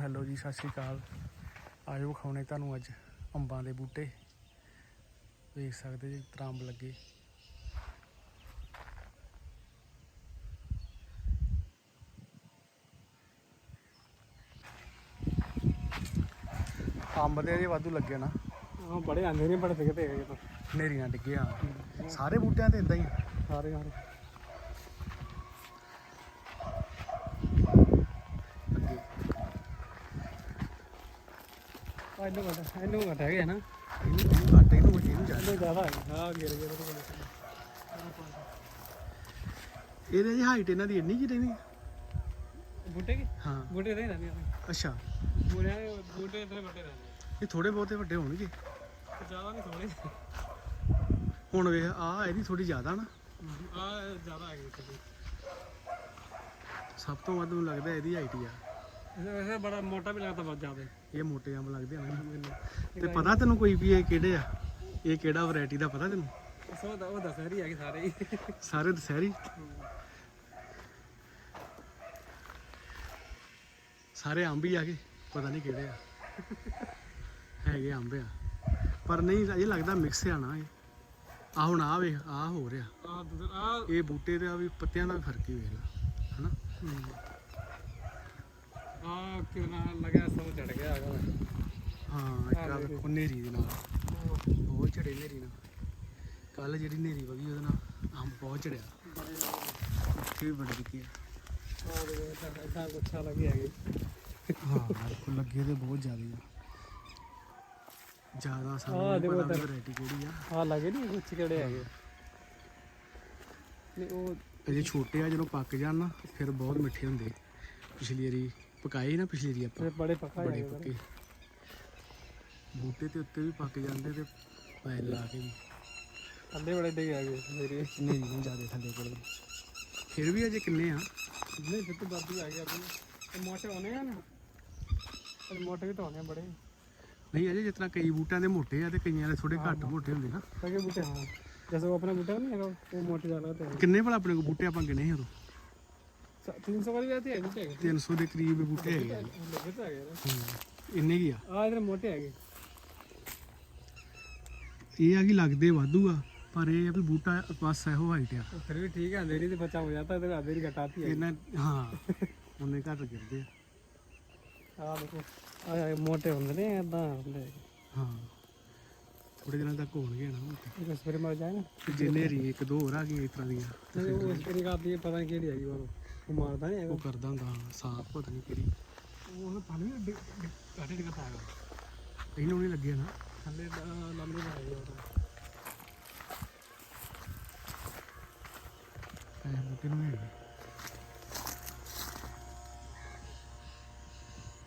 Hello ਜੀ ਸਤਿ ਸ਼੍ਰੀ ਅਕਾਲ। ਆਜੋ ਖਾਉਣੇ ਤੁਹਾਨੂੰ ਅੱਜ ਅੰਬਾਂ ਦੇ ਬੂਟੇ। ਵੇਖ ਸਕਦੇ ਜੀ ਤਰਾਂਬ ਲੱਗੇ। ਅੰਬ ਦੇ ਅਜੇ ਵਾਧੂ ਲੱਗੇ ਨਾ। ਹਾਂ ਬੜੇ ਆਂਦੇ ਨੇ ਬੜੇ ਦਿਖਦੇ ਹੈਗੇ ਤਾਂ। ਹਨੇਰੀ ਨਾਲ ਡਿੱਗੇ ਆ ਸਾਰੇ ਬੂਟਿਆਂ ਤੇ ਇਦਾਂ ਹੀ ਸਾਰੇ ਸਾਰੇ। ਇਹਨੂੰ ਘਟ ਇਹਨੂੰ ਘਟ ਹੈਗੇ ਨਾ। ਇਹਨੂੰ ਇਹਨੂੰ ਘੱਟ ਇਹਨੂੰ ਇਹਨੂੰ ਜ਼ਿਆਦਾ ਇਹਨੂੰ ਜ਼ਿਆਦਾ ਹੈ ਹਾਂ ਗਿਰ ਗਿਰ ਤੋਂ ਇਹਦੇ ਜੀ ਹਾਈਟ ਇਹਨਾਂ ਦੀ ਇੰਨੀ ਕੀ ਰਹਿੰਦੀ ਬੂਟੇ ਕੀ? ਹਾਂ। ਬੂਟੇ ਦੇ ਰਹਿੰਦੇ ਅੱਛਾ। ਬੂਟੇ ਬੂਟੇ ਇਤਨੇ ਵੱਡੇ ਰਹਿੰਦੇ ਇਹ ਥੋੜੇ ਬਹੁਤੇ ਵੱਡੇ ਹੋਣਗੇ। ਜ਼ਿਆਦਾ ਨਹੀਂ ਥੋੜੇ ਹੁਣ ਵੇਖ ਆ ਇਹਦੀ ਥੋੜੀ ਜ਼ਿਆਦਾ ਨਾ। ਆ ਜ਼ਿਆਦਾ ਹੈਗੇ ਥੋੜੇ ਸਭ ਤੋਂ ਵੱਧ ਮੈਨੂੰ ਲੱਗਦਾ ਇਹਦੀ ਹਾਈਟ ਆ। ਵੈਸੇ ਬੜਾ ਮੋਟਾ ਵੀ ਲੱਗਦਾ ਬਹੁਤ ਜ਼ਿਆਦਾ। ਇਹ ਮੋਟੇ ਅੰਬ ਲੱਗਦੇ ਆ ਨਾ ਤੇ ਪਤਾ ਤੈਨੂੰ ਕੋਈ ਵੀ ਇਹ ਕਿਹੜੇ ਆ? ਇਹ ਕਿਹੜਾ ਵੈਰਾਈਟੀ ਦਾ ਪਤਾ ਤੈਨੂੰ? ਸੋ ਦਾ ਉਹ ਦੱਸ ਰਹੀ ਹੈਗੇ ਸਾਰੇ ਹੀ। ਸਾਰੇ ਦਸਹਿਰੀ? ਸਾਰੇ ਅੰਬ ਹੀ ਆ ਗਏ। ਪਤਾ ਨਹੀਂ ਕਿਹੜੇ ਆ। ਹੈਗੇ ਅੰਬ ਆ। ਪਰ ਨਹੀਂ ਇਹ ਲੱਗਦਾ ਮਿਕਸ ਆ ਨਾ ਇਹ। ਆ ਹੁਣ ਆ ਵੇਖ ਆ ਹੋ ਰਿਹਾ। ਆ ਆ ਇਹ ਬੂਟੇ ਦਾ ਵੀ ਪੱਤਿਆਂ ਦਾ ਵੀ ਫ਼ਰਕ ਹੀ ਵੇਖ ਲਾ ਹਨਾ? ਆ ਕਿਉਂ ਨਾ ਲਗਾ ਸਭ ਚੜ ਗਿਆ ਹੈਗਾ। ਹਾਂ ਇੱਕ ਆ ਵੇਖੋ ਨੇਰੀ ਦੇ ਨਾਲ। ਬਹੁਤ ਝੜੇ ਨੇਰੀ ਨਾਲ। ਕੱਲ ਜਿਹੜੀ ਨੇਰੀ ਵਗੀ ਉਹਦੇ ਨਾਲ ਅੰਬ ਬਹੁਤ ਝੜਿਆ ਇੱਥੇ ਵੀ ਬੜੇ ਦਿੱਕੇ ਆ। ਆ ਦੇ ਇਦਾਂ ਗੁੱਛਾ ਲੱਗੇ ਹੈਗੇ। ਹਾਂ ਬਿਲਕੁਲ ਲੱਗੇ ਤੇ ਬਹੁਤ ਜ਼ਿਆਦਾ ਆ। ਜ਼ਿਆਦਾ ਸਾਨੂੰ ਆਹ ਨਹੀਂ ਦੇਖੋ ਪਤਾ ਤਾਂ। ਵੈਰਾਈਟੀ ਕਿਹੜੀ ਆ। ਆ ਲੱਗੇ ਨਹੀਂ ਗੁੱਛ ਕਿਹੜੇ ਹੈਗੇ। ਨਹੀਂ ਉਹ ਅਜੇ ਛੋਟੇ ਆ ਜਦੋਂ ਪੱਕ ਜਾਣ ਨਾ ਫਿਰ ਬਹੁਤ ਮਿੱਠੇ ਹੁੰਦੇ। ਪਿਛਲੀ ਵਾਰੀ ਪਕਾਏ ਨਾ ਪਿਛਲੀ ਵਾਰੀ ਆਪਾਂ ਬੜੇ ਪੱਕਾ ਬੜੇ ਪੱਕੇ। ਬੂਟੇ ਤੇ ਉੱਤੇ ਵੀ ਪੱਕ ਜਾਂਦੇ ਤੇ ਪੈਲ ਲਾ ਕੇ ਵੀ। ਥੱਲੇ ਬੜੇ ਡਿੱਗੇ ਹੈਗੇ ਮੇਰੇ। ਨਹੀਂ ਨਹੀਂ ਜ਼ਿਆਦਾ ਥੱਲੇ ਕੋਲ ਫਿਰ ਵੀ ਅਜੇ ਕਿੰਨੇ ਆ? ਨਹੀਂ ਫਿਰ ਤਾਂ ਬਾਦੀ ਆ ਗਿਆ ਆਪਣੀ। ਇਹ ਮੋਟੇ ਹੋਣੇ ਆ ਨਾ? ਇਹ ਮੋਟੇ ਵੀ ਤਾਂ ਹੋਣੇ ਆ ਬੜੇ। ਨਹੀਂ ਅਜੇ ਜਿਤਨਾ ਕਈ ਬੂਟਿਆਂ ਦੇ ਮੋਟੇ ਆ ਤੇ ਕਈਆਂ ਦੇ ਥੋੜੇ ਘੱਟ ਮੋਟੇ ਹੁੰਦੇ ਨਾ। ਸਗੇ ਬੂਟੇ ਹਾਂ। ਉਹ ਆਪਣਾ ਬੂਟਾ ਨਹੀਂ ਹੈਗਾ ਉਹ ਮੋਟੇ ਜ਼ਿਆਦਾ ਤੇ। ਕਿੰਨੇ ਭਲਾ ਆਪਣੇ ਕੋਲ ਬੂਟੇ ਆਪਾਂ ਗਿਣੇ ਸੀ ਉਦੋਂ? 300 ਵਾਲੀ ਵੀ ਆਤੀ ਹੈ ਨਹੀਂ ਹੈਗੇ 300 ਦੇ ਕਰੀਬ ਬੂਟੇ ਹੈਗੇ ਆ। ਲੱਗੇ ਤਾਂ ਹੈਗੇ ਹੂੰ। ਇੰਨੇ ਕੀ ਆ? ਆ ਇਧਰ ਮੋਟੇ ਹੈਗੇ। ਇਹ ਆ ਕਿ ਲੱਗਦੇ ਵਾਧੂ ਆ ਪਰ ਇਹ ਆ ਵੀ ਬੂਟਾ ਬਸ ਇਹੋ ਹਾਈਟ ਆ। ਉਹ ਫਿਰ ਵੀ ਠੀਕ ਹੈ ਅੰਧੇਰੀ ਤੇ ਬਚਾ ਹੋ ਜਾਤਾ ਇਧਰ ਅੰਧੇਰੀ ਘਟਾਤੀ है ਇਹਨਾਂ ਹਾਂ ਉਹਨੇ ਘੱਟ ਗਿਰਦੇ ਆ। ਆ ਦੇਖੋ ਆ ਮੋਟੇ ਹੁੰਦੇ ਨੇ ਇਦਾਂ ਹੁੰਦੇ ਹਾਂ ਥੋੜੇ ਦਿਨਾਂ ਤੱਕ ਹੋਣਗੇ ਨਾ ਬੂਟੇ। ਇਹ ਸਵੇਰੇ ਮਰ ਜਾਏ ਨਾ। ਤੇ ਜੇ ਨੇਰੀ ਇੱਕ ਦੋ ਹੋਰ ਆ ਗਈਆਂ ਇਸ ਤਰ੍ਹਾਂ ਦੀਆਂ। ਉਹ ਪਤਾ ਨਹੀਂ ਕਿਹੜੀ ਹੈਗੀ ਉਹ ਉਹ ਮਾਰਦਾ ਨਹੀਂ ਹੈਗਾ। ਉਹ ਕਰਦਾ ਹੁੰਦਾ ਸਾਫ਼ ਪਤਾ ਨਹੀਂ ਕਿਹੜੀ। ਉਹ ਪਾਣੀ ਵੀ ਘਾਟੇ ਟਿਕਾ ਪਾਏਗਾ ਇਹਨੂੰ ਨਹੀਂ ਲੱਗੇ ਨਾ। ਥੱਲੇ ਲੰਬੇ ਦਾ ਹੈਗਾ ਉਹ ਇਹ ਬੂਟੇ ਨੂੰ ਨਹੀਂ ਹੈਗੇ।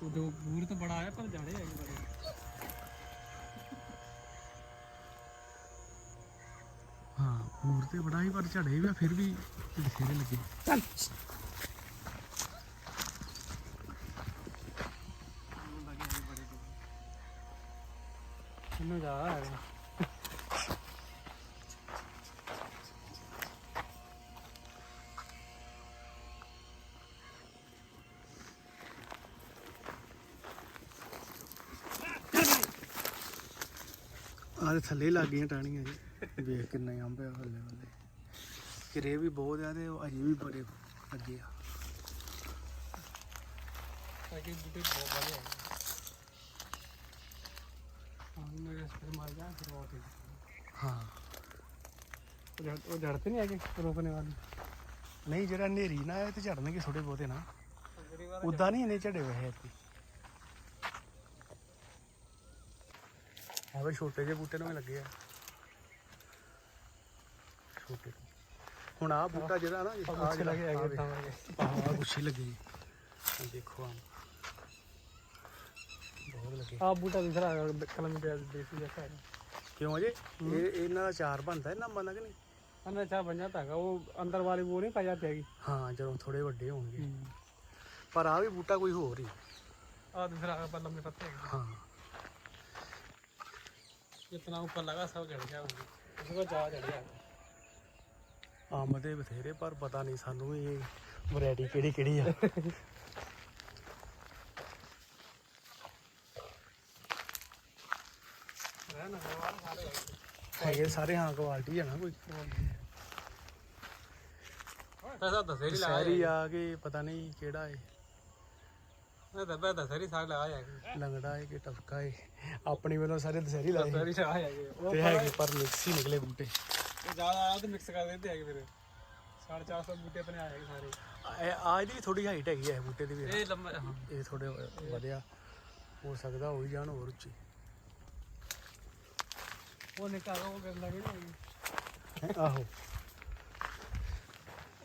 ਉਹ ਜੋ ਬੂਰ ਤਾਂ ਬੜਾ ਆਇਆ ਪਰ ਜਾੜੇ ਹੈਗੇ ਬੜੇ ਹਾਂ ਤੇ ਬੜਾ ਹੀ ਪਰ ਝੜੇ ਵੀ ਆ ਫਿਰ ਵੀ ਬਥੇਰੇ ਲੱਗੇ। ਚੱਲ। ਮੈਨੂੰ ਜਾ ਆਹ ਥੱਲੇ ਲੱਗ ਗਈਆਂ ਟਾਣੀਆਂ ਜੀ। ਵੇਖ ਕਿੰਨੇ ਅੰਬ ਆ ਹੱਲੇ ਹੱਲੇ ਕਿਰੇ ਵੀ ਬਹੁਤ ਆ ਉਹ ਅਜੇ ਵੀ ਬੜੇ ਅੱਗੇ ਆ। ਅੱਗੇ ਬੂਟੇ ਬਹੁਤ ਵਾਲੇ ਆ। ਹਾਂ। ਉਹ ਜੜ ਨਹੀਂ ਆਗੇ ਰੋਕਨੇ ਵਾਲੀ? ਨਹੀਂ ਜਿਹੜਾ ਨੇਰੀ ਨਾ ਆਏ ਤੇ ਝੜਨਗੇ ਥੋੜੇ ਬਹੁਤੇ ਨਾ। ਉਦਾਂ ਨਹੀਂ ਇਹਨੇ ਝੜੇ ਹੋਏ ਇੱਥੇ ਆ ਵੇ ਛੋਟੇ ਜਿਹੇ ਬੂਟੇ ਨਵੇਂ ਲੱਗੇ ਆ। ਹੁਣ ਆ ਬੂਟਾ ਜਿਹੜਾ ਬਹੁਤ ਲੱਗੇ। ਆ ਬੂਟਾ ਵੀ ਖੜਾ ਪਿਆ ਦੇਸੀ ਜਿਹਾ ਹੈ ਕਿਉਂ ਜੀ? ਇਹ ਇਹਨਾਂ ਦਾ ਚਾਰ ਬਣਦਾ ਇਹਨਾਂ ਮੰਨ ਕਿ ਨਹੀਂ? ਅੰਦਰ ਚਾਰ ਬਣ ਜਾਂਦਾ ਉਹ ਅੰਦਰ ਵਾਲੀ ਉਹ ਨਹੀਂ ਪਾ ਜਾਂਦੀ ਹਾਂ ਜਦੋਂ ਥੋੜੇ ਵੱਡੇ ਹੋਣਗੇ। ਪਰ ਆ ਵੀ ਬੂਟਾ ਕੋਈ ਹੋਰ ਹੀ ਆ। ਦੂਸਰਾ ਆ ਪਰ ਲੰਮੇ ਪੱਤੇ ਹਾਂ। ਜਿਤਨਾ ਉੱਪਰ ਲਗਾ ਸਭ ਜੜ ਗਿਆ ਹੋਊਗਾ। ਸਭ ਜਾ ਜੜ ਗਿਆ। ਆਮਦੇ ਬਥੇਰੇ ਪਰ ਪਤਾ ਨਹੀਂ ਸਾਨੂੰ ਇਹ ਵੈਰਾਈਟੀ ਕਿਹੜੀ ਕਿਹੜੀ ਆ। ਹੈਗੇ ਸਾਰੇ ਹਾਂ ਕੁਆਲਿਟੀ ਆ ਨਾ ਕੋਈ। ਪੈਸਾ ਸ਼ਹਿਰੀ ਆ ਕੇ ਪਤਾ ਨਹੀਂ ਕਿਹੜਾ ਏ। ਮੈਂ ਤਾਂ ਮੈਂ ਦਸੇਰੀ ਸਾਗ ਲਗਾਇਆ ਹੈ ਲੰਗੜਾ ਏ ਕਿ ਟਫਕਾ ਏ। ਆਪਣੀ ਵੱਲੋਂ ਸਾਰੇ ਦਸਹਿਰੀ ਲਾਏ। ਦਸੇਰੀ ਲਗਾਇਆ ਹੈ ਤੇ ਹੈਗੇ ਪਰ ਮਿਕਸ ਹੀ ਨਿਕਲੇ ਬੂਟੇ। ਜ਼ਿਆਦਾ ਆਇਆ ਤੇ ਮਿਕਸ ਕਰ ਦਿੰਦੇ ਹੈਗੇ ਫਿਰ। 450 ਬੂਟੇ ਆਪਣੇ ਆਏ ਹੈਗੇ ਸਾਰੇ। ਇਹ- ਆ ਇਹਦੀ ਥੋੜੀ ਹਾਈਟ ਹੈਗੀ ਆ ਇਹ ਬੂਟੇ ਦੀ ਵੀ। ਇਹ ਲੰਮਾ ਹਾਂ। ਇਹ ਥੋੜੇ ਵਧਿਆ। ਹੋ ਸਕਦਾ ਹੋ ਹੀ ਜਾਣ ਹੋਰ ਉੱਚੀ। ਉਹ ਨਿਕਲ ਉਹ ਕਰ? ਆਹੋ।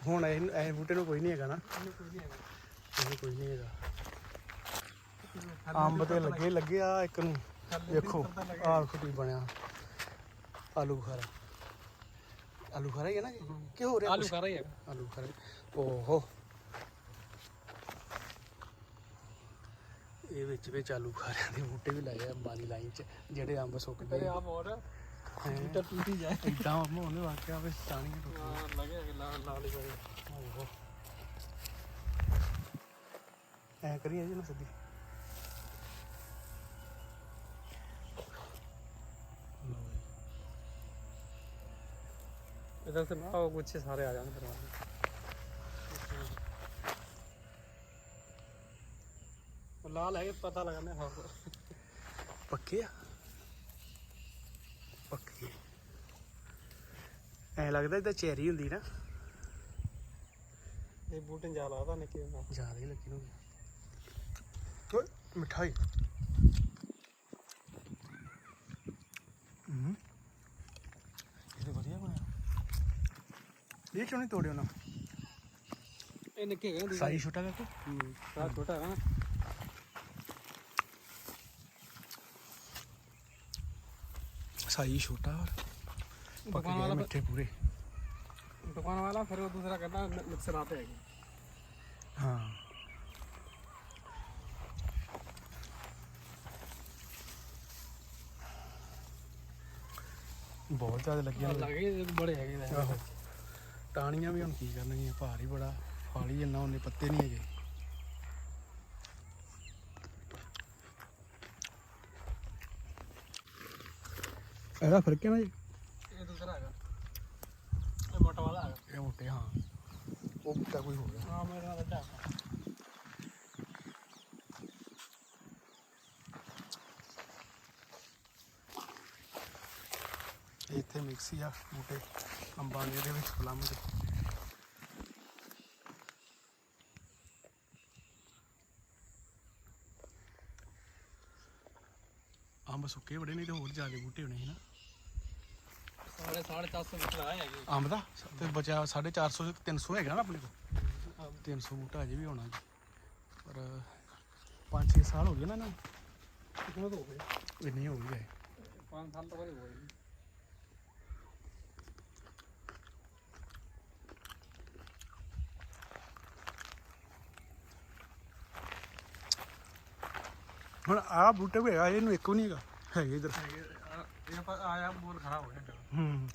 ਹੁਣ ਇਹ ਇਹ ਬੂਟੇ ਨੂੰ ਕੋਈ ਨਹੀਂ ਹੈਗਾ ਨਾ। ਇਹਨੂੰ ਕੋਈ ਨਹੀਂ ਹੈਗਾ। ਇਹਨੂੰ ਕੋਈ ਨਹੀਂ ਹੈਗਾ। ਅੰਬ ਤੇ ਲੱਗੇ। ਲੱਗੇ ਆ ਇੱਕ ਨੂੰ। ਦੇਖੋ ਆਹ ਖੁੱਟੀ ਬਣਿਆ। ਆਲੂ ਬੁਖਾਰਾ। ਆਲੂ ਬੁਖਾਰਾ ਹੀ ਹੈ ਨਾ ਜੀ? ਕੀ ਹੋ ਰਿਹਾ ਆਲੂ ਕੁਛ? ਕਰ ਰਹੀ ਹੈ। ਆਲੂ ਬੁਖਾਰਾ। ਓਹੋ। ਇਹ ਵਿੱਚ ਵਿੱਚ ਆਲੂ ਬੁਖਾਰਿਆਂ ਦੇ ਬੂਟੇ ਵੀ ਲਾਏ ਆ ਦੀ ਲਾਈਨ 'ਚ ਜਿਹੜੇ ਅੰਬ ਸੁੱਕ ਗਏ ਆਪ ਹੋਰ मीटर टूटी जाए एकदम अब होने वाकया अब स्टार्टिंग टूट हां लगे लाल लाल ही पड़े ऐ करिए जी ना सदी इधर से ना वो गुच्छे सारे आ जाने फिर वहाँ लाल है पता लगाने हाँ पक्के ਪੱਕੀ ਐ ਲੱਗਦਾ ਇਹਦਾ ਚੈਰੀ ਹੁੰਦੀ ਨਾ। ਇਹ ਬੂਟੇ ਜਾ ਲਾਦਾ ਨਿੱਕੇ ਨਾਲ। ਜ਼ਿਆਦਾ ਹੀ ਲੱਗੀ ਨੂੰ ਓਏ ਮਿਠਾਈ। ਹੂੰ। ਇਹ ਤਾਂ ਵਧੀਆ ਬਣਿਆ। ਇਹ ਕਿਉਂ ਨਹੀਂ ਤੋੜਿਓ ਨਾ ਇਹ ਨਿੱਕੇ ਕਹਿੰਦੇ ਸਾਈ ਛੋਟਾ ਕਰਕੇ? ਹੂੰ ਸਾਰਾ ਛੋਟਾ ਹੈ ਨਾ। ਸਾਈ ਛੋਟਾ ਔਰ दुकान ਪੱਕੇ वाला ਮਿੱਠੇ ਪੂਰੇ दुकान वाला फिर वो दूसरा करना मिक्सर आते हैं ਹਾਂ ਬਹੁਤ ਜ਼ਿਆਦਾ ਲੱਗੀਆਂ ਨੇ। लगे बड़े है ਆਹੋ ਟਾਣੀਆਂ ਵੀ ਹੁਣ ਕੀ ਕਰਨਗੀਆਂ ਭਾਰ ਹੀ ਬੜਾ ਫਲ ਹੀ ਇੰਨਾ ਉਹਨੇ ਪੱਤੇ ਨਹੀਂ ਹੈਗੇ ਇਹਦਾ ਫ਼ਰਕ ਹੈ ਨਾ ਜੀ? ਇਹ ਦੂਸਰਾ ਹੈਗਾ। ਇਹ ਮੋਟਾ ਵਾਲਾ ਹੈਗਾ। ਇਹ ਮੋਟੇ ਹਾਂ। ਉਹ ਬੂਟਾ ਕੋਈ ਹੋ। ਗਿਆ ਹਾਂ ਮੇਰਾ ਵੱਡਾ ਇੱਥੇ ਮਿਕਸ ਹੀ ਆ ਬੂਟੇ ਅੰਬਾਂ ਦੇ ਇਹਦੇ ਵਿੱਚ ਪਲਮ ਦੇ। ਅੰਬ ਸੁੱਕੇ ਬੜੇ ਨਹੀਂ ਤੇ ਹੋਰ ਜ਼ਿਆਦਾ ਬੂਟੇ ਹੋਣੇ ਸੀ ਨਾ। ਸਾਡੇ 450 ਮੀਟਰ ਆਏ ਹੈਗੇ। ਅੰਬ ਦਾ ਤੇ ਬਚਿਆ 450 300 ਹੈਗਾ ਨਾ ਆਪਣੇ ਕੋਲ? 300 ਬੂਟਾ ਅਜੇ ਵੀ ਹੋਣਾ ਜੀ। ਪਰ 5-6 ਸਾਲ ਹੋ ਗਏ ਨਾ ਇਹਨਾਂ ਨੂੰ। ਕਿੰਨੇ ਹੋ ਗਏ? ਇੰਨੇ ਹੋ ਗਏ। 5 ਸਾਲ ਤੋਂ ਹੋ ਗਏ ਹੁਣ ਆ ਬੂਟੇ ਵੀ ਹੈਗਾ ਇਹਨੂੰ ਇੱਕੋ ਵੀ ਨਹੀਂ ਹੈਗਾ। ਹੈਗੇ ਇਧਰ। ਇਹ ਆਇਆ ਬੋਲ ਖੜਾ ਹੋ ਗਿਆ। ਹੂੰ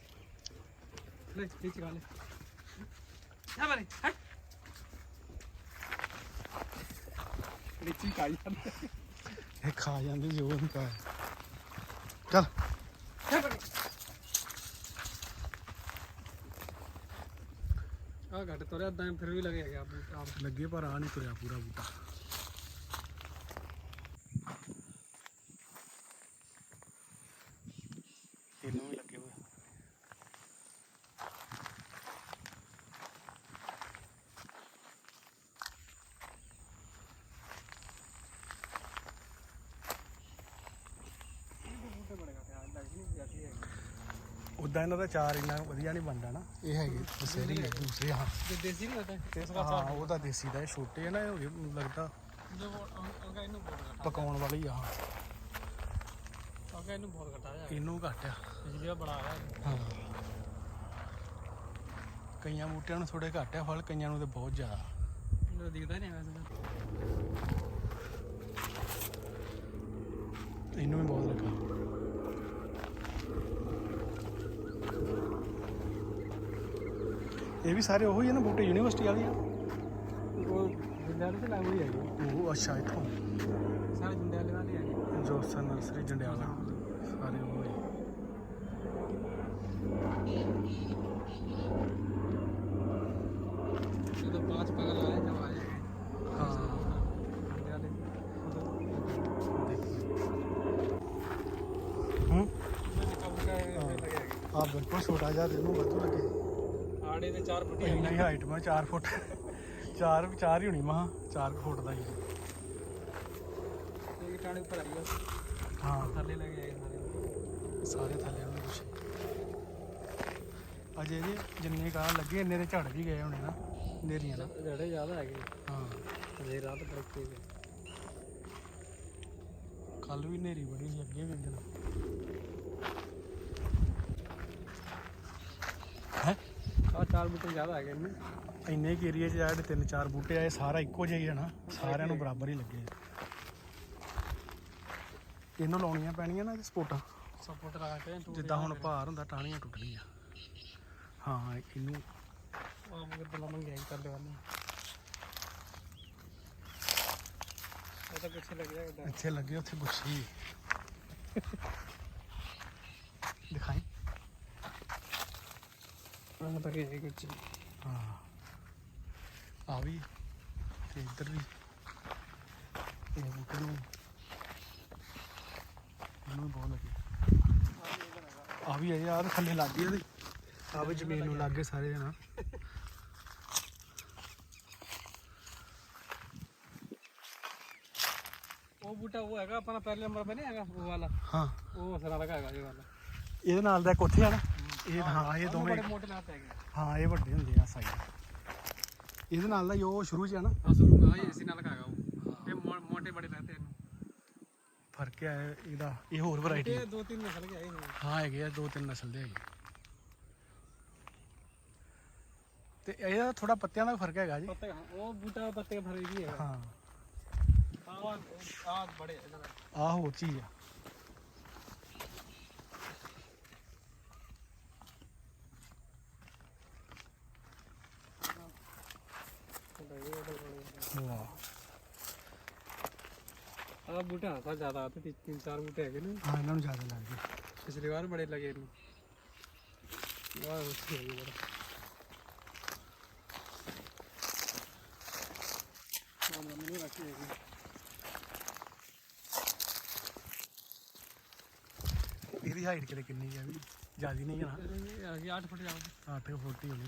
ਲੈ ਇਹ ਚਗਾ ਲੈ। ਜਾ ਬਰੇ ਹਟ ਲੀਚੀ ਖਾ ਜਾਂਦੇ। ਇਹ ਖਾ ਜਾਂਦੇ ਜੋ ਨੂੰ ਕਾ ਚੱਲ। ਜਾ ਬਰੇ ਆ ਘਟ ਤੋਰਿਆ ਤਾਂ ਫਿਰ ਵੀ ਲੱਗੇਗਾ ਬੂਟਾ ਲੱਗੇ ਪਰ ਆ ਨਹੀਂ ਤੁਰਿਆ ਪੂਰਾ ਬੂਟਾ। ਇਹਨਾਂ ਦਾ ਚਾਰ ਇੰਨਾ ਵਧੀਆ ਨਹੀਂ ਬਣਦਾ ਨਾ। ਇਹ ਹੈਗੇ ਦਸੇਰੀ ਹੈ ਦੂਸਰੇ ਹਾਂ। ਜੇ ਦੇਸੀ ਨਹੀਂ ਹੁੰਦਾ ਇਸ ਵਾਰ ਹਾਂ ਉਹ ਤਾਂ ਦੇਸੀ ਦਾ ਇਹ ਛੋਟੇ ਆ ਨਾ ਇਹ ਲੱਗਦਾ। ਪਕਾਉਣ ਵਾਲੀ ਆ ਕਈਆਂ ਬੂਟਿਆਂ ਨੂੰ ਥੋੜੇ ਘੱਟ ਆ ਫਲ ਕਈਆਂ ਨੂੰ ਤੇ ਬਹੁਤ ਜ਼ਿਆਦਾ। ਇਹਨੂੰ ਵੀ ਬਹੁਤ ਇਹ ਵੀ ਸਾਰੇ ਉਹੀ ਆ ਨਾ ਬੂਟੇ ਯੂਨੀਵਰਸਿਟੀ ਵਾਲੇ ਆ वो विद्यालय से लागू ही है ਉਹ ਅੱਛਾ ਇੱਥੋਂ सारे विद्यालय वाले हैं ਜੋਸਨ ਨਰਸਰੀ ਜੰਡਿਆਲਾ ਸਾਰੇ ਉਹ ਹੀ ਜਦੋਂ ਬਾਅਦ 'ਚ ਪਤਾ ਲੱਗਿਆ ਜਦ ਆ ਜਾਏਗਾ ਹਾਂ ਬੰਦੇ ਵਾਲੇ ਤੇ ਦੇ ਫੁੱਟ ਇੰਨਾ ਹਾਈਟ ਮੈਂ 4 ਫੁੱਟ। 4 4 ਹੀ ਹੋਣੀ ਮਹਾ 4 ਫੁੱਟ ਦਾ ਹੀ ਇੱਕ ਟਾਣੇ ਉੱਪਰ ਆਈ ਉਹ ਹਾਂ। ਥੱਲੇ ਲੱਗ ਜਾਏਗਾ ਸਾਰੇ। ਥੱਲੇ ਉਹਨੂੰ ਕੁਛ ਅਜੇ ਜੀ ਜਿੰਨੇ ਕਾਂ ਲੱਗੇ ਇੰਨੇ ਦੇ ਝੜ ਵੀ ਗਏ ਹੋਣੇ ਨਾ ਨੇਰੀਆਂ ਦਾ ਜਿਹੜੇ ਜ਼ਿਆਦਾ ਹੈਗੇ। ਹਾਂ। ਅਜੇ ਰਾਤ ਬੜਕੇ ਗਏ ਕੱਲ ਵੀ ਨੇਰੀ ਬੜੀ ਸੀ ਅੱਗੇ ਵੀ ਦਿਨ ਆ ਚਾਰ ਬੂਟੇ ਜ਼ਿਆਦਾ ਹੈਗੇ ਨੇ ਇੰਨੇ ਕਿ ਏਰੀਆ 'ਚ ਜਿਹੜੇ ਤਿੰਨ ਚਾਰ ਬੂਟੇ ਆਏ ਸਾਰਾ ਇੱਕੋ ਜਿਹਾ ਹੀ ਹੈ ਨਾ। ਸਾਰਿਆਂ ਨੂੰ ਬਰਾਬਰ ਹੀ ਲੱਗੇ ਇਹਨੂੰ ਲਾਉਣੀਆਂ ਪੈਣੀਆਂ ਨਾ ਸਪੋਰਟਾਂ ਸਪੋਰਟ ਲਾ ਕੇ ਜਿੱਦਾਂ ਹੁਣ ਭਾਰ ਹੁੰਦਾ ਟਾਹਣੀਆਂ ਟੁੱਟਣੀਆਂ ਹਾਂ ਇਹਨੂੰ ਆ ਮਗਰ ਬਲਾ ਮੰਗਿਆ ਕਰ ਦੇਵਾਨੇ ਉਹ ਤਾਂ ਪਿੱਛੇ ਲੱਗ ਜਾਏਗਾ ਇੱਥੇ ਲੱਗੇ ਉੱਥੇ ਗੁੱਛੀ ਦਿਖਾਈ। ਉਹਨਾਂ ਤਾਂ ਕਿ ਕੁਝ ਹਾਂ। ਆ ਵੀ ਤੇ ਇੱਧਰ ਵੀ। ਇਹ ਬੂਟੇ ਨੂੰ ਬਹੁਤ ਲੱਗੇ। ਆ ਵੀ ਆ ਤੇ ਥੱਲੇ ਲੱਗ ਗਏ ਇਹਦੇ। ਆ ਵੀ ਜ਼ਮੀਨ ਨੂੰ ਲੱਗ ਗਏ ਸਾਰੇ ਜਣਾ। ਉਹ ਬੂਟਾ ਉਹ ਹੈਗਾ ਆਪਣਾ ਪਹਿਲੇ ਨੰਬਰ 'ਤੇ ਨਹੀਂ ਹੈਗਾ ਉਹ ਵਾਲਾ। ਹਾਂ। ਉਹ ਸਰਾ ਲਗਾ ਹੈਗਾ ਇਹ ਵਾਲਾ। ਇਹਦੇ ਨਾਲ ਦਾ ਆ ਨਾ ਇਹ ਹਾਂ ਇਹ ਦੋਵੇਂ ਹਾਂ ਇਹ ਵੱਡੇ ਹੁੰਦੇ ਆ ਸਾਈਜ਼ ਇਹਦੇ ਨਾਲ ਦਾ ਜੋ ਸ਼ੁਰੂ ਚ ਆ ਨਾ। ਹਾਂ ਇਸੇ ਨਾਲ ਖਾਗਾ ਉਹ। ਇਹ ਮੋਟੇ ਬੜੇ ਲੱਗਦੇ ਇਹਨੂੰ। ਇਹਦਾ ਇਹ ਹੋਰ ਵੈਰਾਈਟੀ ਇਹ ਦੋ ਤਿੰਨ ਨਸਲ ਦੇ ਆਏ ਨੇ ਹਾਂ ਹੈਗੇ ਆ ਦੋ ਤਿੰਨ ਨਸਲ ਦੇ ਹੈਗੇ। ਤੇ ਇਹਦਾ ਥੋੜਾ ਪੱਤਿਆਂ ਦਾ ਫ਼ਰਕ ਹੈਗਾ ਜੀ। ਪੱਤੇ ਉਹ ਬੂਟਾ ਪੱਤੇ ਫਰੇ ਆ ਬੂਟਾ ਤਾਂ ਜ਼ਿਆਦਾ ਤੇ ਤਿੰਨ ਚਾਰ ਬੂਟੇ ਹੈਗੇ ਨੇ। ਹਾਂ ਇਹਨਾਂ ਨੂੰ ਜ਼ਿਆਦਾ ਲੱਗਦੇ ਪਿਛਲੀ ਵਾਰ ਬੜੇ ਲਗੇ ਨੇ ਵਾਹ ਉਸ ਤੇ ਬੜਾ। ਮਾਮਲਾ ਮੈਨੂੰ ਰੱਖੀ ਹੈਗੀ। ਇਹਦੀ ਹਾਈਟ ਕਿਲੇ ਕਿੰਨੀ ਹੈ ਵੀ ਜ਼ਿਆਦਾ ਨਹੀਂ ਹੈ ਨਾ? ਇਹ ਆ 8 ਫੁੱਟ ਜਾਊ 8 ਫੁੱਟ ਹੀ ਹੋਣੀ।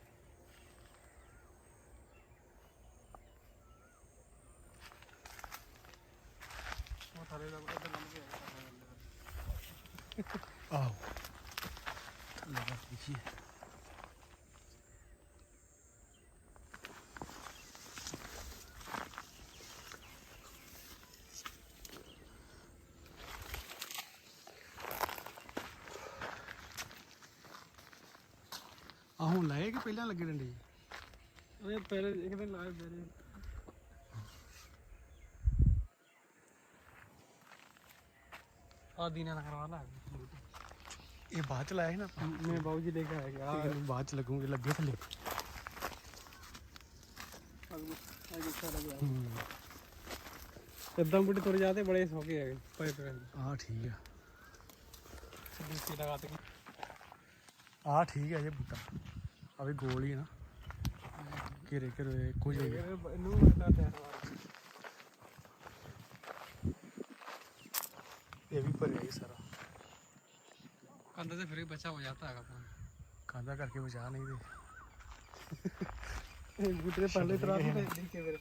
ਆਓ ਲਾਏ ਕਿ ਪਹਿਲਾਂ ਲੱਗੇ ਡੰਡੇ? ਜੀ ਉਹ ਪਹਿਲੇ ਇੱਕ ਦਿਨ ਲਾਏ ਪਹਿਲੇ ਆਦੀ ਨਾਲ ਕਰਵਾਣਾ ਇਹ ਬਾਅਦ ਚ ਲਾਇਆ ਹੈ ਨਾ? ਮੈਂ ਬਾਬੂ ਜੀ ਲੈ ਕੇ ਆਇਆ ਗਿਆ ਇਹਨੂੰ ਬਾਅਦ ਚ ਲੱਗੂਗੇ ਲੱਗੇ ਥੱਲੇ। ਇਦਾਂ ਬੁੱਢੇ ਤੁਰ ਜਾਦੇ ਬੜੇ ਸੌਕੇ ਹੈਗੇ ਪਏ ਪਏ ਆ ਠੀਕ ਆ। ਦੂਸਰੀ ਲਗਾ ਤੇ ਆ ਠੀਕ ਹੈ ਇਹ ਬੂਟਾ। ਆ ਵੀ ਗੋਲ ਹੀ ਨਾ। ਘੇਰੇ ਘੇਰੇ ਕੋਈ ਇਹਨੂੰ ਨਾ ਤੇ लगाते हैं ਇਹ ਵੀ ਭਰਿਆ ਹੀ ਸਾਰਾ अंदर से फिर भी बच्चा हो जाता है अपना ਕਾਂਦਾ ਕਰਕੇ ਬਚਾ ਨਹੀਂ ਦੇ बूटे पहले तरह से देखे फिर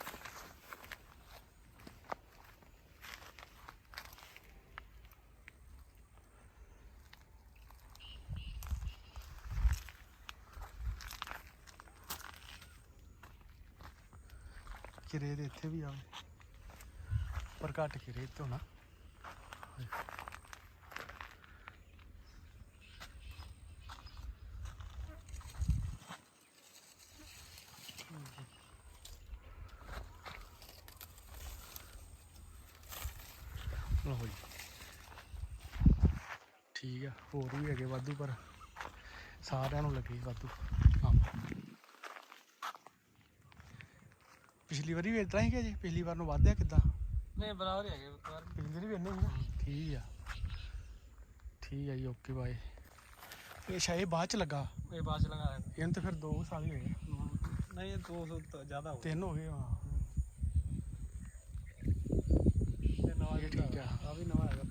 ਕਿਰੇ ਦੇ ਇੱਥੇ ਵੀ ਆਵੇ ਪਰ ਘੱਟ ਕਿਰੇ ਤੋਂ ਨਾ ਲਓ ਜੀ। ਠੀਕ ਆ ਹੋਰ ਵੀ ਹੈਗੇ ਵਾਧੂ ਪਰ ਸਾਰਿਆਂ ਨੂੰ ਲੱਗੇ ਵਾਧੂ ਪਿਛਲੀ ਵਾਰੀ ਵੀ ਇਤਰਾ ਹੀ ਕਿ ਜੀ? ਪਿਛਲੀ ਵਾਰ ਨੂੰ ਵਾਧਿਆ ਕਿਦਾਂ? ਨਹੀਂ ਬਰਾਬਰ ਹੀ ਹੈਗੇ ਇੱਕ ਵਾਰ। ਪਿਛਲੀ ਵਾਰੀ ਵੀ ਇੰਨੇ ਹੀ ਨਾ ਠੀਕ ਆ। ਠੀਕ ਆ ਜੀ ਓਕੇ ਬਾਏ ਇਹ ਸ਼ਾਇਦ ਬਾਅਦ ਚ ਲੱਗਾ? ਇਹ ਬਾਅਦ ਚ ਲਗਾ ਇਹਨਾਂ ਤੇ ਫਿਰ 2 ਸਾਲ ਹੀ ਹੋਏ ਨਹੀਂ 200 ਤੋਂ ਜ਼ਿਆਦਾ ਹੋ ਤਿੰਨ ਹੋ ਗਏ ਹਾਂ। ਤੇ ਨਵਾਂ ਇਹ ਠੀਕ ਆ। ਆ ਵੀ ਨਵਾਂ ਹੈਗਾ।